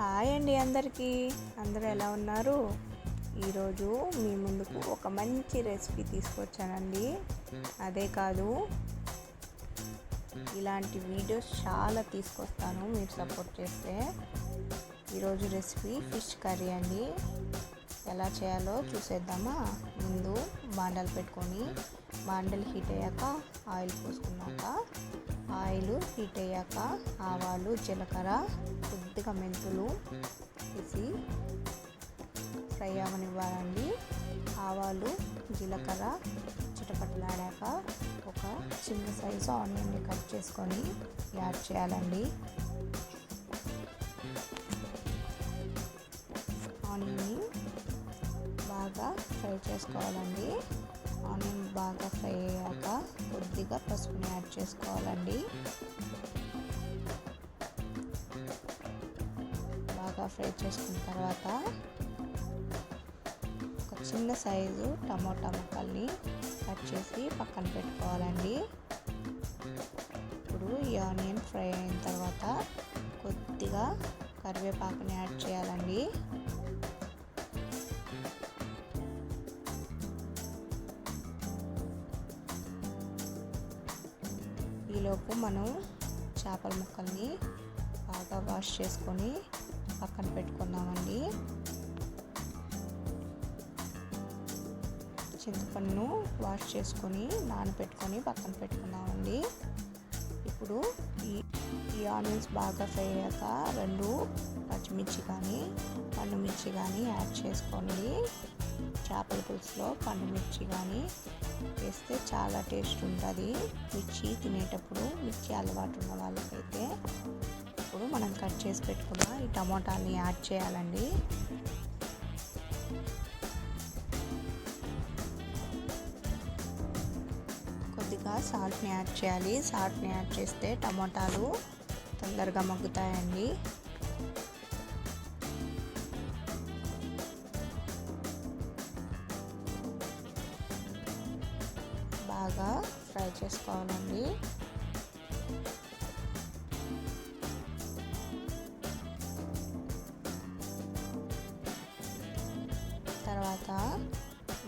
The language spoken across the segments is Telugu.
హాయ్ అండి అందరికీ. అందరూ ఎలా ఉన్నారు? ఈరోజు మీ ముందుకు ఒక మంచి రెసిపీ తీసుకొచ్చానండి. అదే కాదు ఇలాంటి వీడియోస్ చాలా తీసుకొస్తాను మీరు సపోర్ట్ చేస్తే. ఈరోజు రెసిపీ ఫిష్ కర్రీ అండి. ఎలా చేయాలో చూసేద్దామా? ముందు బాండలు పెట్టుకొని బాండలు హీట్ అయ్యాక ఆయిల్ పోసుకున్నాక ఆయిల్ హీట్ అయ్యాక ఆవాలు జీలకర్ర కొద్దిగా మెంతులు వేసి ఫ్రై అవ్వనివ్వాలండి ఆవాలు జీలకర్ర చిటపటలాడాక ఒక చిన్న సైజు ఆనియన్ని కట్ చేసుకొని యాడ్ చేయాలండి. ఆనియన్ని బాగా ఫ్రై చేసుకోవాలండి. ఆనియన్ బాగా ఫ్రై అయ్యాక కొద్దిగా పసుపుని యాడ్ చేసుకోవాలండి. ఫ్రై చేసుకున్న తర్వాత ఒక చిన్న సైజు టమోటా ముక్కల్ని కట్ చేసి పక్కన పెట్టుకోవాలండి. ఇప్పుడు ఈ ఆనియన్ ఫ్రై అయిన తర్వాత కొద్దిగా కరివేపాకుని యాడ్ చేయాలండి. ఈలోపు మనం చేపల ముక్కల్ని బాగా వాష్ చేసుకొని పక్కన పెట్టుకుందామండి. చింతపండును వాష్ చేసుకొని నానబెట్టుకొని పక్కన పెట్టుకుందామండి. ఇప్పుడు ఈ ఈ ఆనియన్స్ బాగా ఫ్రై అయ్యాక రెండు పచ్చిమిర్చి కానీ పండుమిర్చి కానీ యాడ్ చేసుకోండి చేపల పులుసులో పండుమిర్చి కానీ వేస్తే చాలా టేస్ట్ ఉంటుంది. మిర్చి తినేటప్పుడు మిర్చి అలవాటు ఉన్న వాళ్ళకైతే కట్ చేసి పెట్టుకున్న. ఈ టమోటాని యాడ్ చేయాలండి. కొద్దిగా సాల్ట్ని యాడ్ చేయాలి. సాల్ట్ని యాడ్ చేస్తే టమోటాలు తొందరగా మగ్గుతాయండి. బాగా ఫ్రై చేసుకోవాలండి. తర్వాత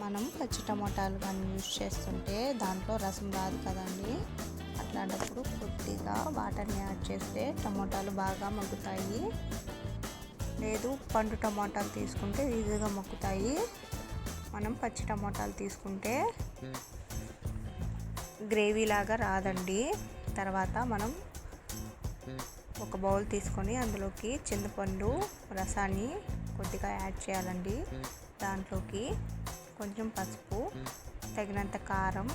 మనం పచ్చి టమోటాలు కానీ యూజ్ చేస్తుంటే దాంట్లో రసం రాదు కదండి. అట్లాంటప్పుడు కొద్దిగా వాటర్ని యాడ్ చేస్తే టమోటాలు బాగా మగ్గుతాయి. లేదు పండు టమోటాలు తీసుకుంటే ఈజీగా మగ్గుతాయి. మనం పచ్చి టమోటాలు తీసుకుంటే గ్రేవీ లాగా రాదండి. తర్వాత మనం ఒక బౌల్ తీసుకొని అందులోకి చింతపండు రసాన్ని కొద్దిగా యాడ్ చేయాలండి. దాంట్లోకి కొంచెం పసుపు తగినంత కారం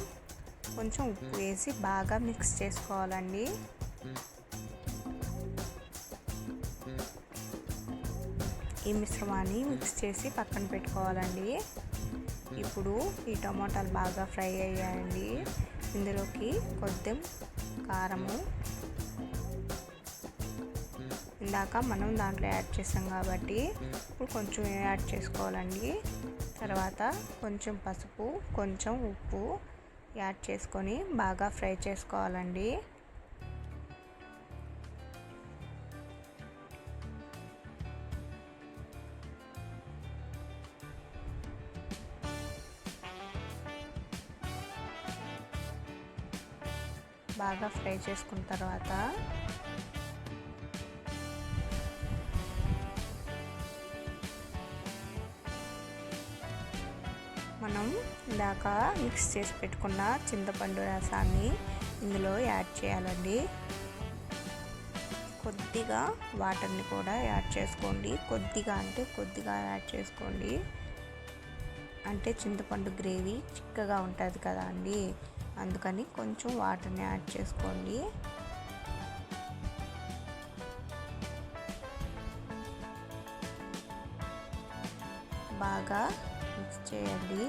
కొంచెం ఉప్పు వేసి బాగా మిక్స్ చేసుకోవాలండి. ఈ మిశ్రమాన్ని మిక్స్ చేసి పక్కన పెట్టుకోవాలండి. ఇప్పుడు ఈ టమాటాలు బాగా ఫ్రై అయ్యాయండి. ఇందులోకి కొద్దిగా కారము ఇందాక మనం దాంట్లో యాడ్ చేసాం కాబట్టి ఇప్పుడు కొంచెం యాడ్ చేసుకోవాలండి. తర్వాత కొంచెం పసుపు కొంచెం ఉప్పు యాడ్ చేసుకొని బాగా ఫ్రై చేసుకోవాలండి. బాగా ఫ్రై చేసుకున్న తర్వాత మనం ఇందాక మిక్స్ చేసి పెట్టుకున్న చింతపండు రసాన్ని ఇందులో యాడ్ చేయాలండి. కొద్దిగా వాటర్ని కూడా యాడ్ చేసుకోండి. కొద్దిగా అంటే కొద్దిగా యాడ్ చేసుకోండి. అంటే చింతపండు గ్రేవీ చిక్కగా ఉంటుంది కదా అండి. అందుకని కొంచెం వాటర్ని యాడ్ చేసుకోండి. బాగా చేయండి.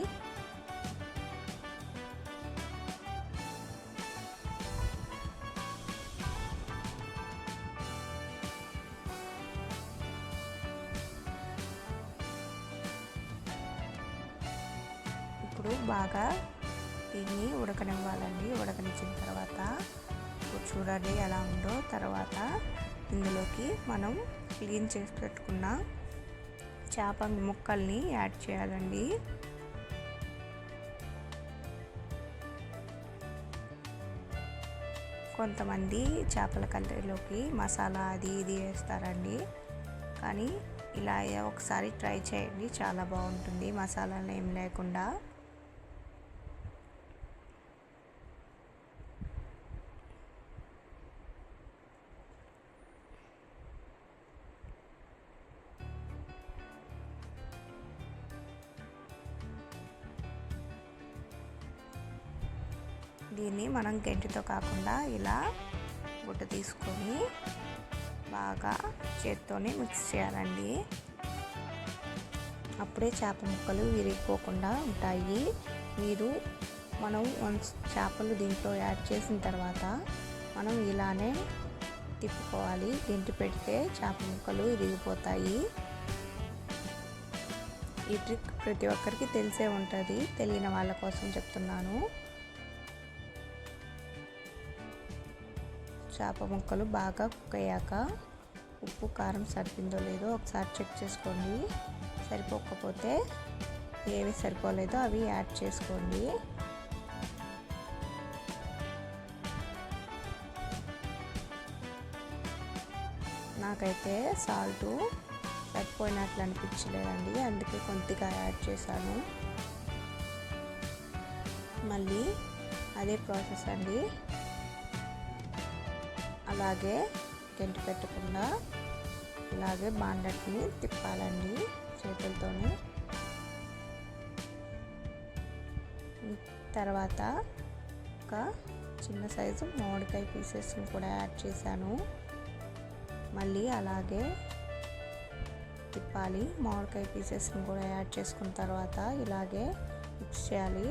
ఇప్పుడు బాగా దీన్ని ఉడకనివ్వాలండి. ఉడకనిచ్చిన తర్వాత చూడండి ఎలా ఉందో. తర్వాత ఇందులోకి మనం క్లీన్ చేసి పెట్టుకున్న చేప ముక్కల్ని యాడ్ చేయాలండి. కొంతమంది చేపల కర్రీలోకి మసాలా అది ఇది వేస్తారండి. కానీ ఇలా ఒకసారి ట్రై చేయండి చాలా బాగుంటుంది. మసాలాలు ఏం లేకుండా. దీన్ని మనం గెంటితో కాకుండా ఇలా గుడ్డ తీసుకొని బాగా చేత్తోనే మిక్స్ చేయాలండి. అప్పుడే చేప ముక్కలు విరిగిపోకుండా ఉంటాయి. మీరు మనం వన్స్ చేపలు దీంట్లో యాడ్ చేసిన తర్వాత మనం ఇలానే తిప్పుకోవాలి. గెంటి పెడితే చేప ముక్కలు విరిగిపోతాయి. ఈ ట్రిక్ ప్రతి ఒక్కరికి తెలిసే ఉంటుంది. తెలియని వాళ్ళ కోసం చెప్తున్నాను. చేప ముక్కలు బాగా కుక్ అయ్యాక ఉప్పు కారం సరిపోయిందో లేదో ఒకసారి చెక్ చేసుకోండి. సరిపోకపోతే ఏవి సరిపోలేదో అవి యాడ్ చేసుకోండి. నాకైతే సాల్ట్ సరిపోయినట్లు అనిపించలేదండి అందుకే కొద్దిగా యాడ్ చేశాను. మళ్ళీ అదే ప్రాసెస్ అండి. అలాగే గంటి పెట్టకుండా ఇలాగే బాండట్ని తిప్పాలండి చేతులతోనే. తర్వాత ఒక చిన్న సైజు మామిడికాయ పీసెస్ని కూడా యాడ్ చేశాను. మళ్ళీ అలాగే తిప్పాలి మామిడికాయ పీసెస్ని కూడా యాడ్ చేసుకున్న తర్వాత ఇలాగే మిక్స్ చేయాలి.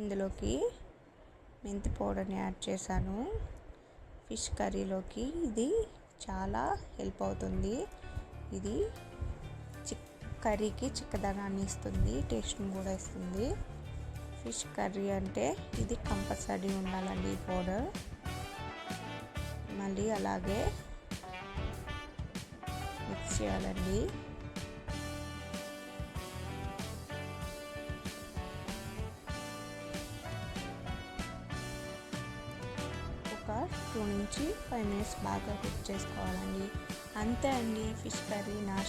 ఇందులోకి మెంతి పౌడర్ని యాడ్ చేశాను. ఫిష్ కర్రీలోకి ఇది చాలా హెల్ప్ అవుతుంది. ఇది చిక్ కర్రీకి చిక్కదనాన్ని ఇస్తుంది టేస్ట్ని కూడా ఇస్తుంది. ఫిష్ కర్రీ అంటే ఇది కంపల్సరీ ఉండాలండి ఈ పౌడర్. మళ్ళీ అలాగే మిక్స్ చేయాలండి. టూ నుంచి ఫైవ్ మినిట్స్ బాగా కుక్ చేసుకోవాలండి. అంతే అండి ఫిష్ కర్రీ నాశనం.